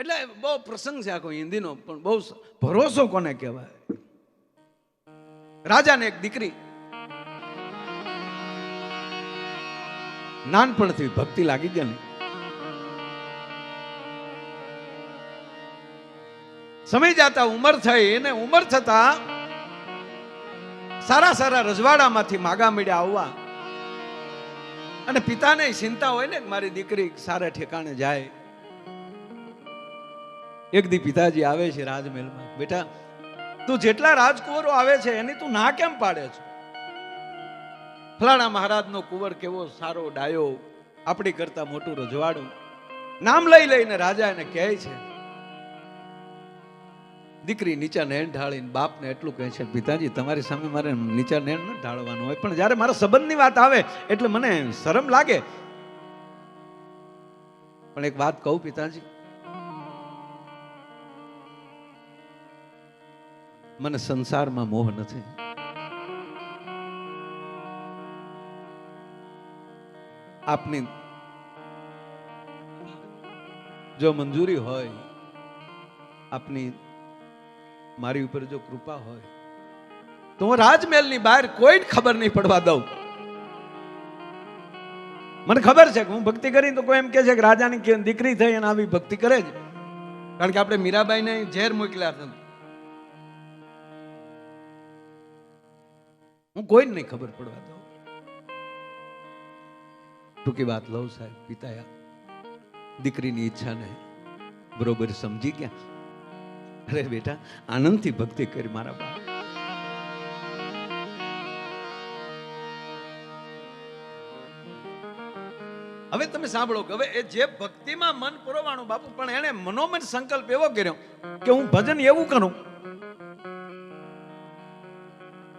એટલે બહુ પ્રસંગ છે આખો હિન્દીનો, પણ બહુ ભરોસો કોને કહેવાય? રાજાને એક દીકરી નાનપણથી ભક્તિ લાગી ગઈ સમય જાતા ઉંમર થઈ અને ઉંમર થતા સારા સારા રજવાડામાંથી માગા મીડ્યા આવવા. અને પિતાને ચિંતા હોય ને મારી દીકરી સારા ઠેકાણે જાય. એક દી પિતાજી આવે છે રાજમહેલમાં. બેટા, તું જેટલા રાજકુંવરો આવે છે, એની તું ના કેમ પાડે છે? ફલાણા મહારાજનો કુંવર કેવો સારો ડાયો, આપણી કરતા મોટું રજવાડું. નામ લઈ લઈને રાજા એને કહે છે, દીકરી નીચા નેણ ઢાળીને બાપને એટલું કહે છે, પિતાજી, તમારી સામે મારે નીચા નેણ ન ઢાળવાનું હોય, પણ જ્યારે મારા સંબંધની વાત આવે, એટલે મને શરમ લાગે. પણ એક વાત કહું પિતાજી મને સંસારમાં મોહ નથી. આપની જો મંજૂરી હોય, આપની મારી ઉપર જો કૃપા હોય, તો હું રાજમહેલની બહાર કોઈ ખબર નહીં પડવા દઉં. મને ખબર છે કે હું ભક્તિ કરી તો કોઈ એમ કે છે કે રાજાની દીકરી થઈ અને આવી ભક્તિ કરે છે. કારણ કે આપણે મીરાબાઈને ઝેર મોકલ્યા હતા. હું કોઈને નહીં ખબર પડવા દઉં. ટૂંકી વાત લઉં સાહેબ પિતા દીકરીની ઈચ્છાને બરોબર સમજી ગયા. અરે બેટા, આનંદથી ભક્તિ કરી મારા બાપ. હવે તમે સાંભળો કે હવે એ જે ભક્તિમાં મન પુરવાનું બાપુ, પણ એને મનોમન સંકલ્પ એવો કર્યો કે હું ભજન એવું કરું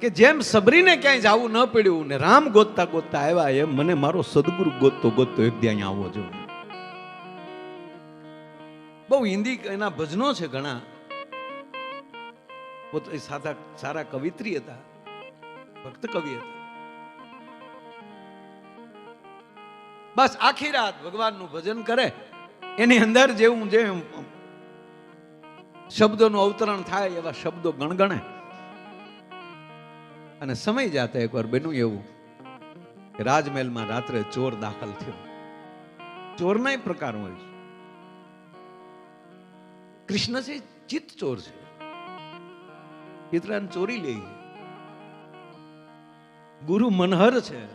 કે જેમ સબરીને ક્યાંય જવું ન પડ્યું ને રામ ગોતતા ગોતતા આવ્યા, એમ મને મારો સદગુરુ ગોતતો ગોતતો એક ત્યાં આવવો જોઈએ બહુ હિન્દી એના ભજનો છે ઘણા. પોતે સાદા સારા કવિત્રી હતા, ભક્ત કવિ હતા. બસ આખી રાત ભગવાનનું ભજન કરે. એની અંદર જેવું જે શબ્દોનું અવતરણ થાય એવા શબ્દો ગણગણે. અને સમય જાતે એકવાર બન્યું એવું કે રાજમહેલમાં રાત્રે ચોર દાખલ થયો. ચોરના પ્રકાર હોય છે. કૃષ્ણ છે, ચિત્ત ચોર છે. ચિત્રાને ચોરી લે. ગુરુ મનહર છે,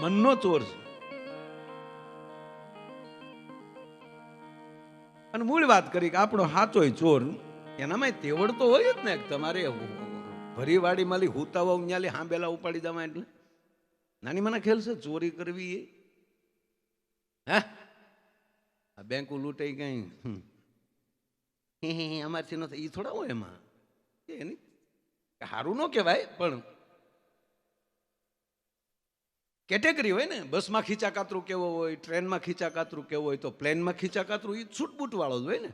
મનનો ચોર છે. અને મૂળ વાત કરી કે આપણો હાચોય ચોર એનામાં તેવડ તો હોય જ ને તમારે ભરી વાડી માલી હુતાવા ઉંજાલી હાંબેલા ઉપાડી જવા એટલે? નાની મને ખેલ છે ચોરી કરવી એ? હા? આ બેંકો લૂંટાઈ ગઈ. અમારથી નથી એ થોડા હોય એમાં. એની સારું ન કહેવાય, પણ કેટેગરી હોય ને, બસમાં ખીચા કાતરું કેવો હોય, ટ્રેનમાં ખીચા કાતરું કેવો હોય, તો પ્લેનમાં ખીચા કાતરું એ છૂટબૂટ વાળો જ હોય ને.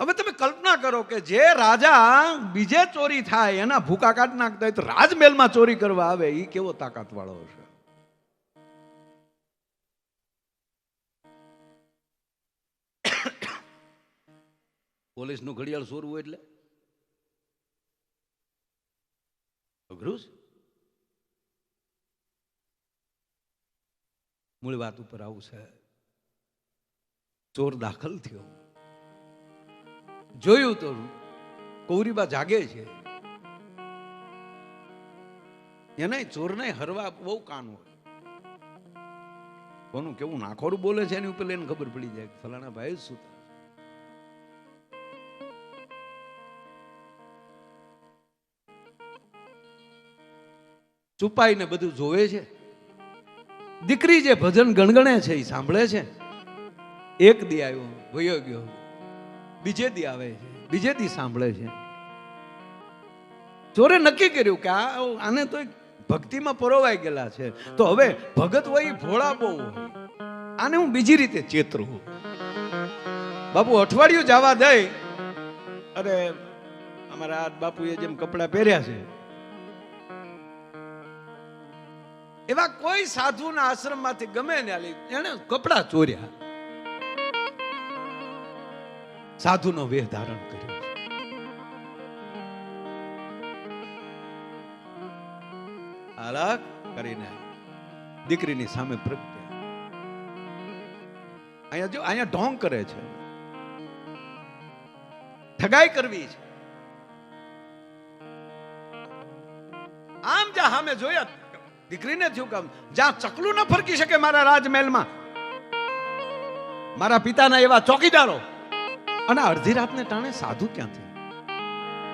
હવે તમે કલ્પના કરો કે જે રાજા બીજે ચોરી થાય, એના ભૂકા કાઢ નાખતા હોય તો રાજમહેલમાં ચોરી કરવા આવે એ કેવો તાકાત વાળો હશે? પોલીસનું ઘડિયાળ ચોરવું એટલે? અઘરું મૂળ વાત ઉપર આવું છે. ચોર દાખલ થયો. જોયું તો કૌરીબા જાગે છે. એને ચોરને હરવા બહુ કાન હોય. કોનું કેવું નાખોરું બોલે છે એની ઉપર લઈને ખબર પડી જાય ફલાણા ભાઈ સુતા છુપાઈને બધું જોવે છે. દીકરી જે ભજન ગણગણે છે એ સાંભળે છે. એક દી આવ્યો, વયો ગયો. બીજે દી આવે છે, બીજે દી સાંભળે છે. ચોરે નક્કી કર્યું કે આ આને તો ભક્તિમાં પરોવાઈ ગયેલા છે. તો હવે ભગત હોય ભોળા બહુ આને હું બીજી રીતે ચેતરું બાપુ અઠવાડિયું જવા દઈ અરે અમારા બાપુએ જેમ કપડાં પહેર્યા છે. એવા કોઈ સાધુના આશ્રમમાંથી ગમે ને એને કપડાં ચોર્યા. સાધુનો વેહ ધારણ કર્યો અલગ કરીને દીકરીની સામે પ્રગટ્યા. અહીંયા જો, અહીંયા ઢોંગ કરે છે. ઠગાઈ કરવી છે. આમ જ્યાં સામે જોયા, દીકરીને થયું કામ, જ્યાં ચકલું ન ફરકી શકે મારા રાજમહેલમાં. મારા પિતાના એવા ચોકીદારો અને અડધી રાતને ટાણે સાધુ ક્યાંથી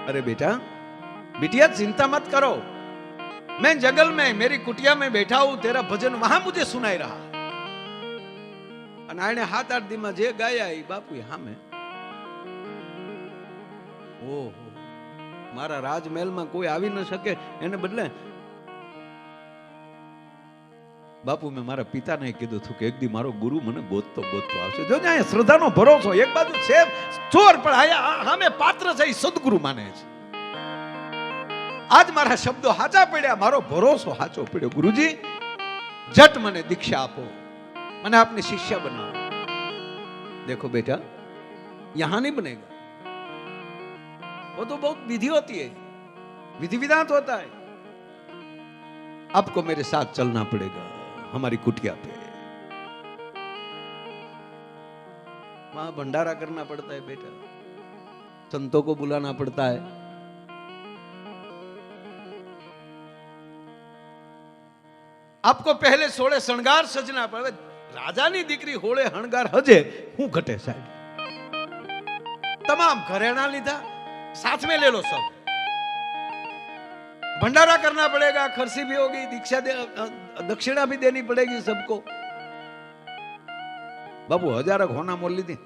અરે બેટા बिटिया चिंता मत करो मैं जंगल में मेरी कुटिया में बैठा हूं तेरा भजन वहां मुझे सुनाई रहा અને આણે હાથ આઠ દીમાં જે ગાયા એ બાપુ હામે ઓહો મારા રાજમહેલમાં કોઈ આવી ન શકે એને બદલે બાપુ મેં મારા પિતાને કીધું હતું કે એક દી મારો ગુરુ મને ગોતતો ગોતતો આવશે જો ને અહીંયા શ્રદ્ધાનો ભરોસો એક બાજુ છે ચોર પણ આયા સામે પાત્ર છે એ સદગુરુ માને છે આજ મારા શબ્દો હાચા પડ્યા મારો ભરોસો હાચો પડ્યો ગુરુજી જટ મને દીક્ષા આપો મને આપને शिष्य बनाओ देखो बेटा यहां नहीं बनेगा वो तो बहुत विधि होती है विधि विधान होता है आपको मेरे साथ चलना पड़ेगा हमारी कुटिया पे वहां भंडारा करना पड़ता है बेटा संतों को बुलाना पड़ता है આપકો પહેલે સોળે શણગાર સજના પડે રાજાની દીકરી હોળે હણગાર હજે હું ઘટે સાહેબ તમામ ઘરેણા લીધા साथ में ले लो सब भंडारा करना पड़ेगा खर्ची भी होगी दीक्षा दे दक्षिणा भी देनी पड़ेगी सबको બાબુ હજારો હોના મોલ લીધી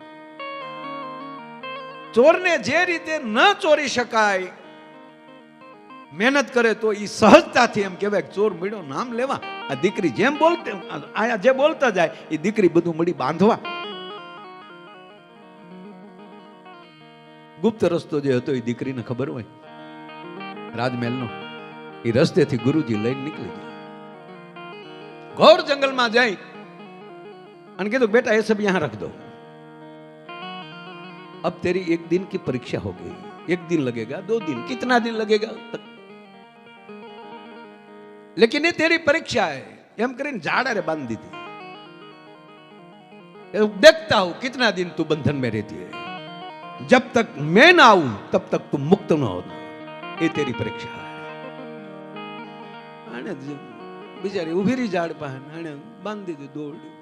ચોરને જે રીતે ન ચોરી શકાય મહેનત કરે તો એ સહજતાથી એમ કહેવાય કે ચોર મળ્યો નામ લેવા આ દીકરી જેમ બોલતે આયા જે બોલતા જાય એ દીકરી બધું મળી બાંધવા ગુપ્ત રસ્તો જે હતો એ દીકરીને ખબર હોય રાજમહેલનો એ રસ્તેથી ગુરુજી લઈને નીકળી ગયા ઘોર જંગલમાં જઈ અને કીધું બેટા ये सब यहां रख दो अब तेरी एक दिन की परीक्षा हो गई एक दिन लगेगा दो दिन कितना दिन लगेगा लेकिन ये तेरी परीक्षा है એમ કરીને ઝાડરે બાંધી દીધી देखता हूं कितना दिन तू बंधन में रहती है जब तक मैं ना आऊं तब तक तुम मुक्त न होना ये तेरी परीक्षा है આણે જ- બિચારી ઊભી રહી ઝાડ પાસે એને બાંધી દીધું દોરડું.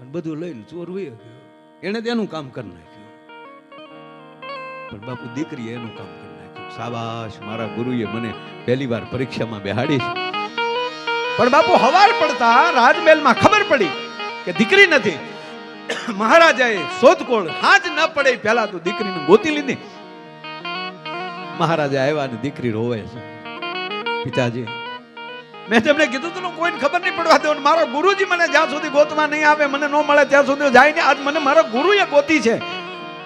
અને બધું લઈને ચોર વયો ગયો. એને તેનું કામ કરી નાખ્યું. પણ બાપુ દીકરીએ એનું કામ કરી નાખ્યું. સાબાશ મારા ગુરુએ મને પહેલી વાર પરીક્ષામાં બેહાડી પણ બાપુ હવાર પડતા રાજમહેલમાં ખબર પડી કે દીકરી નથી. મહારાજાએ શોધખોળ હાજ ન પડે પહેલા તો દીકરીને ગોતી લીધી. મહારાજા આવ્યા ને દીકરી રોવે છે. પિતાજી મેં તમને કીધું તું કોઈને ખબર નહીં પડવા દેવું મારો ગુરુજી મને જ્યાં સુધી ગોતવા નહીં આવે, મને ન મળે ત્યાં સુધી જાય ને આજ મને મારા ગુરુએ ગોતી છે.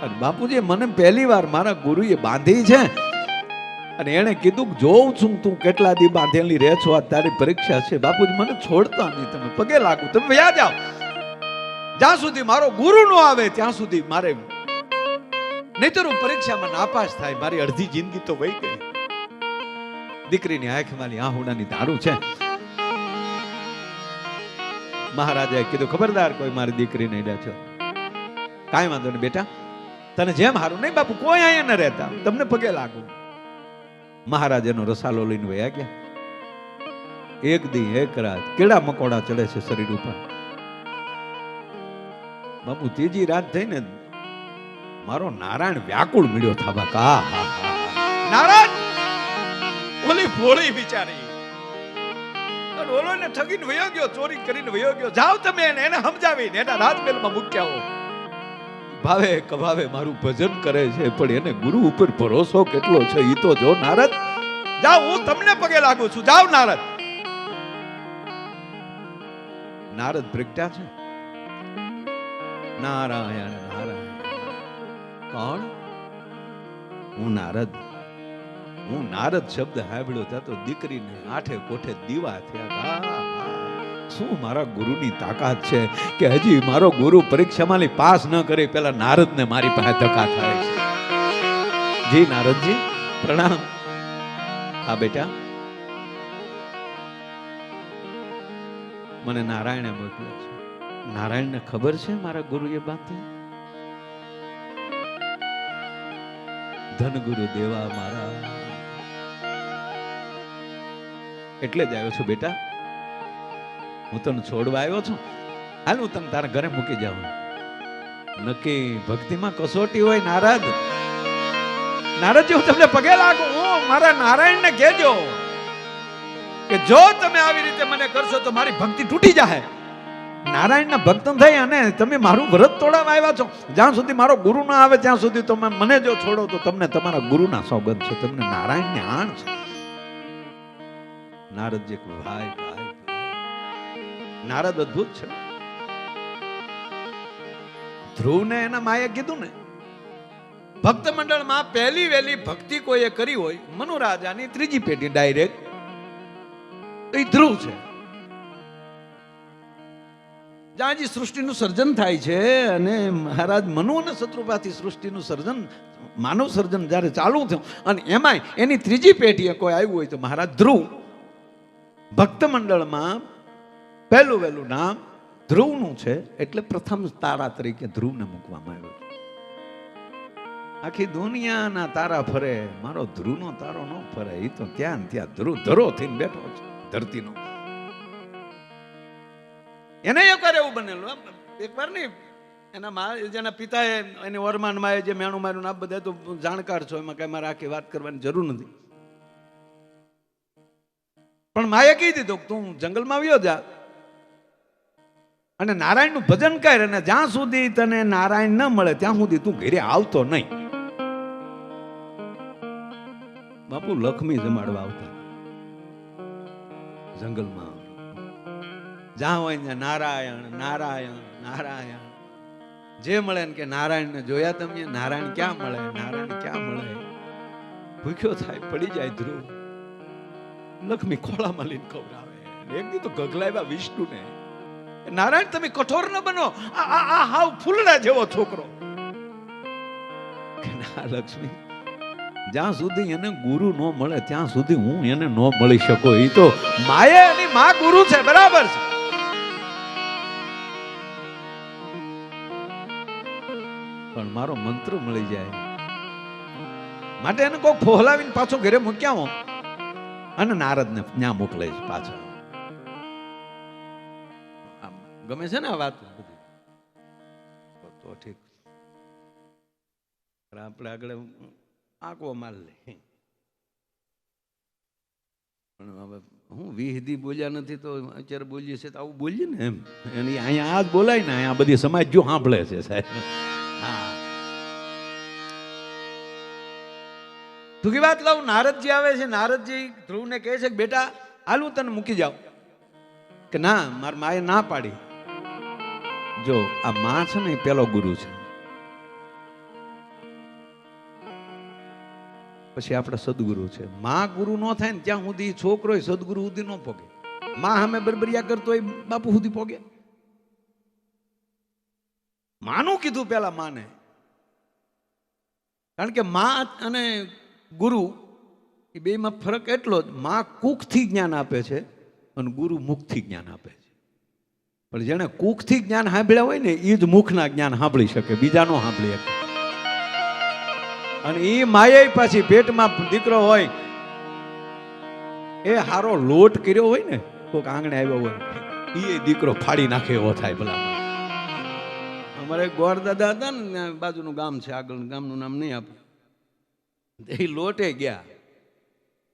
અને બાપુજી મને પહેલી વાર મારા ગુરુએ બાંધી છે. અને એણે કીધું જોઉં છું તું કેટલા દી બાંધેલી રહે છો આ તારી પરીક્ષા છે. બાપુજી, મને છોડતા નહીં તમે, પગે લાગુ. તમે વયા જાઓ જ્યાં સુધી મારો ગુરુ નો આવે, ત્યાં સુધી મારે નહીતર હું પરીક્ષામાં નાપાસ થાય. મારી અડધી જિંદગી તો વહી ગઈ. દીકરીની આંખમાંની આહુડાની દારૂ છે. મહારાજાએ કીધું, ખબરદાર કોઈ મારી દીકરી નહીં છો કાંઈ વાંધો નહીં બેટા, તને જેમ હારું નહીં બાપુ, કોઈ અહીંયા ન રહેતા. તમને પગે લાગુ. મહારાજાનો રસાલો લઈને વયા ગયા. એક દી, એક રાત કેડા મકોડા ચડે છે શરીર ઉપર. બાપુ, ત્રીજી રાત થઈ ને મારો નારાયણ વ્યાકુળ મળ્યો થાબા. કા નારાયણ! ભોળી બિચારી અને ઓલો ને ઠગીને વયો ગયો ચોરી કરીને વયો ગયો. જાઓ તમે એને એને સમજાવીને એના રાજમહેલમાં મૂક્યા હો ભાવે કભાવે મારું ભજન કરે છે પણ એને ગુરુ ઉપર ભરોસો કેટલો છે ઈ તો જો નારદ. જાઓ હું તમને પગે લાગુ છું. જાઓ નારદ. નારદ પ્રગટ્યા છે? નારાયણ નારાયણ. કોણ? હું નારદ. હું નારદ શબ્દ સાંભળ્યો ત્યાં દીકરીને આઠે કોઠે દીવા થયા. શું મારા ગુરુની તાકાત છે કે હજી મારો ગુરુ પરીક્ષામાં પાસ ન કરે પેલા નારદને મારી પાસે ધક્કા થાય છે. જી નારદજી, પ્રણામ. હા, બેટા. મને નારાયણે મોકલ્યો છે. નારાયણને ખબર છે મારા ગુરુએ વાત ધન ગુરુ દેવા મારા. એટલે જ આવ્યો છું બેટા. હું તને છોડવા આવ્યો છું. હાલ હું તને તારા ઘરે મૂકી જાઉં. નક્કી ભક્તિમાં કસોટી હોય નારદ? નારદજી, હું તમને પગે લાગુ. હું મારા નારાયણને કહેજો કે જો તમે આવી રીતે મને કરશો તો મારી ભક્તિ તૂટી જાય નારાયણના ભક્ત થઈ અને તમે મારું વ્રત તોડાવવા આવ્યા છો. જ્યાં સુધી મારો ગુરુ ના આવે, ત્યાં સુધી તમે મને જો છોડો તો તમને તમારા ગુરુના સોગંદ છે. તમને નારાયણને આણ છે. નારદજી ભાઈ ભાઈ ભાઈ." નારદ અદ્ભુત છે ધ્રુવને એના માએ કીધું ને, ભક્ત મંડળમાં પહેલી વહેલી ભક્તિ કોઈએ કરી હોય, મનુરાજાની ત્રીજી પેઢી ડાયરેક્ટ એ ધ્રુવ છે જ્યાં જે સૃષ્ટિનું સર્જન થાય છે અને મહારાજ મનુ અને શત્રુપાથી સૃષ્ટિનું સર્જન, માનવ સર્જન જ્યારે ચાલુ થયું, અને એમાંય એની ત્રીજી પેઢીએ કોઈ આવ્યું હોય તો મહારાજ ધ્રુવ ભક્ત મંડળમાં પહેલું વહેલું નામ ધ્રુવનું છે. એટલે પ્રથમ તારા તરીકે ધ્રુવને મૂકવામાં આવ્યું આખી દુનિયાના તારા ફરે, મારો ધ્રુવનો તારો ન ફરે એ તો ત્યાં ત્યાં ધ્રુવ ધરો થઈને બેઠો છે, ધરતીનો. એને એકવાર એવું બનેલું. એકવાર નહીં. એના મા, જેના પિતાએ એની વરમાનમાં જે મેણું માર્યું આ બધા તો જાણકાર છો, એમાં કઈ મારે આખી વાત કરવાની જરૂર નથી. પણ માએ કહી દીધું તું જંગલમાં આવ્યો જા. અને નારાયણનું ભજન કર અને જ્યાં સુધી તને નારાયણ ન મળે ત્યાં સુધી તું ઘરે આવતો નહીં. બાપુ લક્ષ્મી જમાડવા આવતા. જંગલમાં. જ્યાં હોય ત્યાં નારાયણ નારાયણ નારાયણ. જે મળે ને કે નારાયણને જોયા તમે, નારાયણ ક્યાં મળે, નારાયણ ક્યાં મળે? ભૂખ્યો થાય, પડી જાય ધ્રુવ. લક્ષ્મી ખોળામાં ખવડાવે. એક દી ગગલાવ્યા વિષ્ણુને. નારાયણ, તમે કઠોર ન બનો. આ આ હાવ ફૂલડા જેવો છોકરો. ના, લક્ષ્મી, જ્યાં સુધી એને ગુરુ ન મળે, ત્યાં સુધી હું એને ન મળી શકો. એ તો માએ એની મા ગુરુ છે, બરાબર છે. પણ મારો મંત્ર મળી જાય. માટે એને કોઈ ફોહલાવીને પાછો ઘરે મૂક્યા હો અને નારદને ત્યાં મોકલે છે પાછા ગમે છે ને આ વાત? બધી તો- તો ઠીક. પણ આપણે આગળ આંકવો માલ લે. પણ હવે હું વિહદી બોલ્યા નથી તો અત્યારે બોલીએ છે તો આવું બોલીએ ને એમ. એની અહીંયા આ જ બોલાય ને અહીંયા બધી સમાજ જો સાંભળે છે સાહેબ. ટૂંકી વાત લઉં નારદજી આવે છે, નારદજી ધ્રુવને કહે છે કે, બેટા, હાલ તને મૂકી જાઉં. કે ના, મારી માએ ના પાડી. જો, આ માં છે ને પેલો ગુરુ છે. પછી આપણે સદગુરુ છે. માં ગુરુ નો થાય ને, ત્યાં સુધી છોકરો સદગુરુ સુધી ન પોગે. માં હામે બરબરિયા કરતો હોય, બાપુ સુધી પોગે. માનું કીધું પેલા માને. કારણ કે માં અને ગુરુ, એ બેમાં ફરક એટલો જ, માં કુખથી જ્ઞાન આપે છે અને ગુરુ મુખથી જ્ઞાન આપે છે. પણ જેણે કુખથી જ્ઞાન સાંભળ્યા હોય ને એ જ મુખના જ્ઞાન સાંભળી શકે, બીજાનો સાંભળી શકે. અને એ માયે પાછી પેટમાં દીકરો હોય, એ હારો લોટ કર્યો હોય ને, કોઈક આંગણે આવ્યો હોય એ દીકરો ફાડી નાખે એવો થાય ભલા અમારે ગોર દાદા હતા ને, બાજુનું ગામ છે આગળ ગામનું નામ નહીં આપું. એ લોટે ગયા.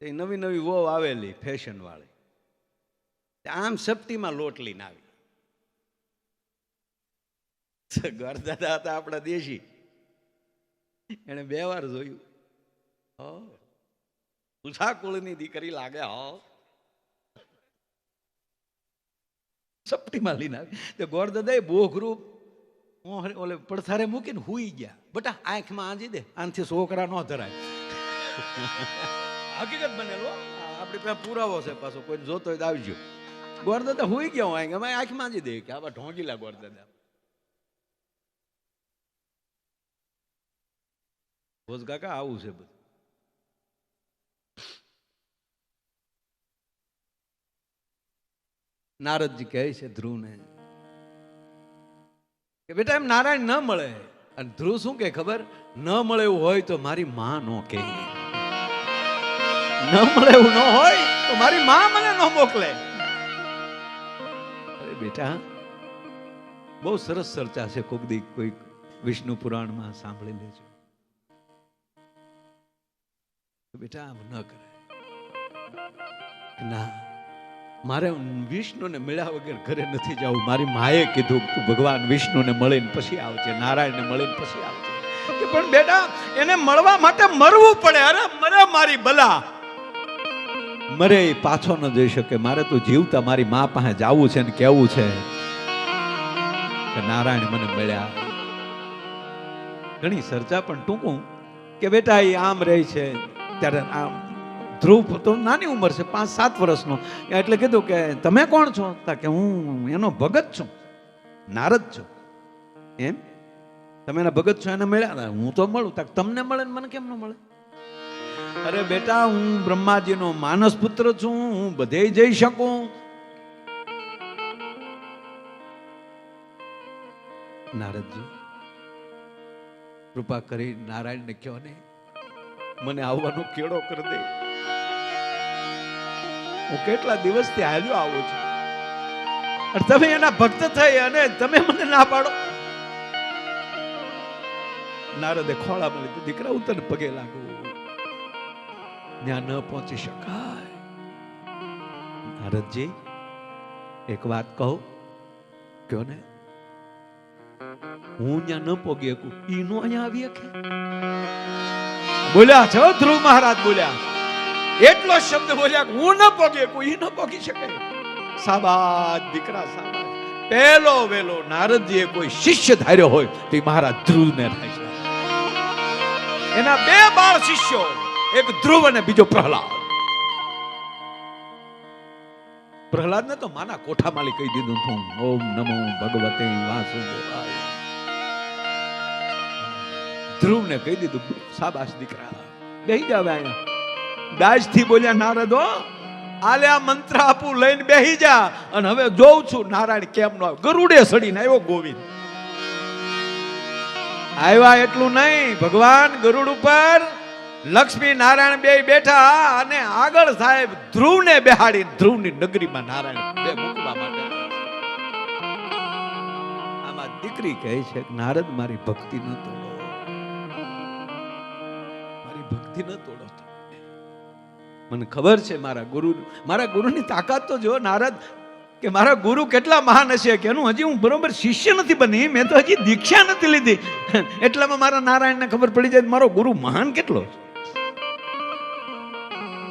એ નવી નવી વહુ આવેલી ફેશન વાળી. આમ સપ્તીમાં લોટ લઈને આવી. ગરદાદા હતા આપણા દેશી. એને બે વાર જોયું. હો ઉષા કુળની દીકરી લાગે, હો. સપ્તીમાં લઈને આવી. તે ગોર દાદા એ બોઘરું મોહરે ઓલે પડથારે મૂકીને હુઈ ગયા. બટા આંખમાં આંજી દે આનથી છોકરા ન ધરાય. હકીકત બનેલો? આપણી પાસે પુરાવો છે પાછો કોઈ જોતો હોય તો આવજો. ગોરદાદા હુઈ ગયા હોય અમે આંખમાં આંજી દે કે આવા ઢોંગીલા ગોરદાદા. ભોજ કાકા આવું છે બધું. નારદજી કહે છે ધ્રુવને કે બેટા, એમ નારાયણ ન મળે. અને ધ્રુવ શું કે ખબર? ન મળે એવું હોય તો મારી માં નો કે ન મળે એવું ન હોય તો મારી માં મને ન મોકલે. અરે બેટા, બહુ સરસ ચર્ચા છે કોક દી કોઈક વિષ્ણુ પુરાણમાં સાંભળી લેજો. બેટા, આમ ન કરે ના. મારે વિષ્ણુને મળ્યા વગર ઘરે નથી જવું. મારી માએ કીધું ભગવાન વિષ્ણુને મળીને પછી આવજે, નારાયણને મળીને પછી આવજે. કે પણ બેટા, એને મળવા માટે મરવું પડે. અરે, મરે મારી બલા. મરે એ પાછો ન જઈ શકે. મારે તો જીવતા મારી મા પાસે જાવું છે ને કેવું છે કે નારાયણ મને મળ્યા. ઘણી ચર્ચા પણ ટૂંકું કે બેટા, એ આમ રહે છે, ત્યારે આમ ધ્રુવ તો નાની ઉંમર છે, પાંચ સાત વર્ષનો. એટલે કીધું કે તમે કોણ છો? કે હું એનો ભગત છું, નારદ છું. એમ? તમે એના ભગત છો, એને મળ્યા? ને હું તો મળું. તક તમને મળે ને મને કેમ ન મળે? અરે બેટા, હું બ્રહ્માજીનો માનસ પુત્ર છું, હું બધે જઈ શકું. નારદજી, કૃપા કરી નારાયણને કહો ને, મને આવવાનો કેળો કરી દે. હું કેટલા દિવસથી હાલ્યો આવું છું? તમે એના ભક્ત થઈ અને તમે મને ના પાડો? નારદે ખોળા મળી દીકરા હું પગે લાગુ. ત્યાં ન પહોંચી શકાય. નારદજી, એક વાત કહું? કયો ને? હું ત્યાં ન પોગી શકું. ઈ નો અહીંયા આવી શકે બોલ્યા છો ધ્રુવ મહારાજ, બોલ્યા. એટલો શબ્દ બોલ્યા હું ન પોગે કોઈ ન પોગી શકે. સાબાદ દીકરા, સાબાદ. પહેલો વેલો નારદજીએ કોઈ શિષ્ય ધાર્યો હોય તો ઈ મહારાજ ધ્રુવને થાય છે. એના બે બાળ શિષ્યો, એક ધ્રુવ અને બીજો પ્રહલાદ. પ્રહલાદ ને તો માના કોઠામાં કહી દીધું તું ઓમ નમો ભગવતે વાસુદેવાય. ધ્રુવ ને કહી દીધું સાબાશ દીકરા, બેહી જાવ અહીંયા. દાજથી બોલ્યા, નારદ હો આલે આ મંત્ર આપું, લઈને બેહી જા. અને હવે જોઉં છું, નારાયણ કેમ નો ગરુડે સડીને આવ્યો ગોવિંદ. આવ્યા એટલું નહીં, ભગવાન ગરુડ ઉપર લક્ષ્મી નારાયણ બે બેઠા અને આગળ સાહેબ ધ્રુવને બેહાડી ધ્રુવની નગરીમાં નારાયણ બે મૂકવા માટે આમાં દીકરી કહે છે નારદ, મારી ભક્તિ નતો મારી ભક્તિ ન તમે. મને ખબર છે મારા ગુરુ, મારા ગુરુની તાકાત તો જો નારદ, કે મારા ગુરુ કેટલા મહાન હશે કે એનું હજી હું બરોબર શિષ્ય નથી બની, મેં તો હજી દીક્ષા નથી લીધી. એટલામાં મારા નારાયણને ખબર પડી જાય મારો ગુરુ મહાન કેટલો છે.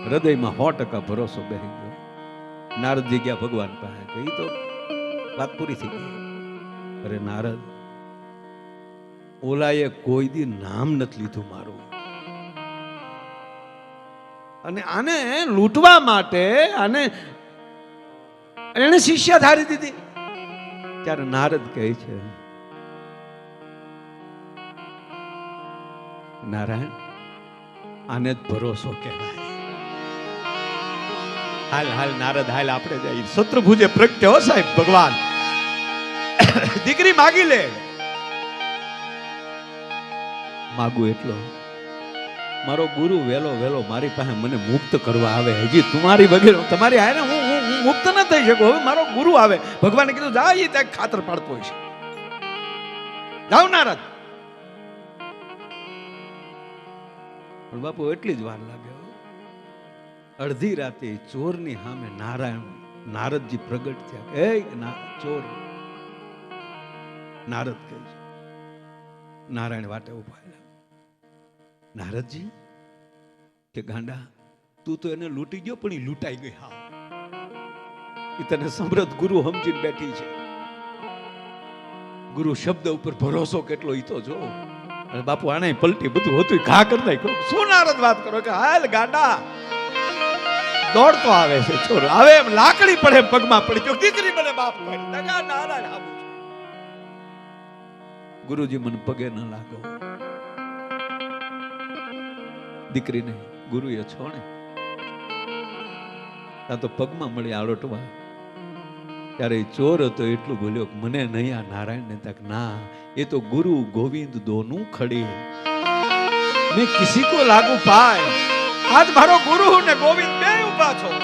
હૃદયમાં સો ટકા ભરોસો બેસી ગયો. નારદજી ગયા ભગવાન પાસે કહી તો વાત પૂરી થઈ ગઈ. અરે નારદ, ઓલાએ કોઈ દી નામ નથી લીધું મારું. અને આને લૂંટવા માટે આને એને શિષ્ય ધારી દીધી. ત્યારે નારદ કહે છે, નારાયણ, આને જ ભરોસો કહેવાય. હાલ હાલ, નારદ, હાલ આપણે જઈએ. શત્રુભુજે પ્રગટે હો સાહેબ, ભગવાન. દીકરી માગી લે. માગું એટલો. મારો ગુરુ વેલો વેલો, મારી પાસે મને મુક્ત કરવા આવે. હજી તમારી વગેરે, તમારી હારે હું હું મુક્ત ન થઈ શકું. હવે મારો ગુરુ આવે. ભગવાને કીધું, જા એ ત્યાં ખાતર પાડતો હોય છે. જાઓ નારદ. પણ બાપુ, એટલી જ વાર લાગે. અડધી રાતે ચોરની સામે નારાયણ, નારદજી પ્રગટ થયા. એ ચોર. નારદ કહે છે. નારાયણ વાટે ઊભા. નારદજી, કે ગાંડા, તું તો એને લૂંટી ગયો, પણ એ લૂંટાઈ ગઈ, હા. એ તને સમૃદ્ધ ગુરુ સમજીને બેઠી છે. ગુરુ શબ્દ ઉપર ભરોસો કેટલો ઈ તો જો. અને બાપુ, આને પલટી બધું હતું ઘા કરી નાખ્યો. શું નારદ વાત કરો કે, હાલ ગાંડા દોડતો આવે છે છોરો હવે એમ લાકડી પડે પગમાં પડી ગયો. દીકરી મને બાપ નારાયણ ગુરુજી, મને પગે ન લાગો. દીકરીને એ છોડે. આ તો પગમાં મળી આળોટવા. ત્યારે ચોર હતો, એટલું બોલ્યો મને નહીં, આ નારાયણ ને તક ના, એ તો ગુરુ ગોવિંદ દોનું ખડી. મેં કિસી કો લાગુ પાય. આજ મારો ગુરુ ને ગોવિંદ બે ઊભા છો.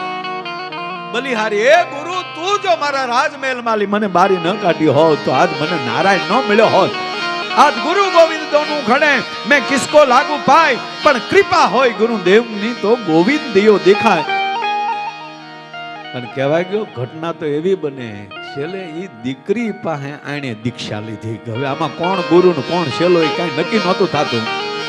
બલિહારી, એ ગુરુ, તું જો મારા રાજમહેલ માલી મને બારી ન કાઢી હોત તો આજ મને નારાયણ ન મળ્યો હોત. આજ ગુરુ ગોવિંદ ઘણે મેં કિસકો લાગુ પાય, પણ કૃપા હોય ગુરુદેવની તો ગોવિંદ દિયો દેખાય. અને કહેવાય ગયો, ઘટના તો એવી બને, છેલ્લે એ દીકરી પાસે આણે દીક્ષા લીધી. હવે આમાં કોણ ગુરુ ને કોણ છેલ્લો એ કઈ નક્કી નહોતું થતું.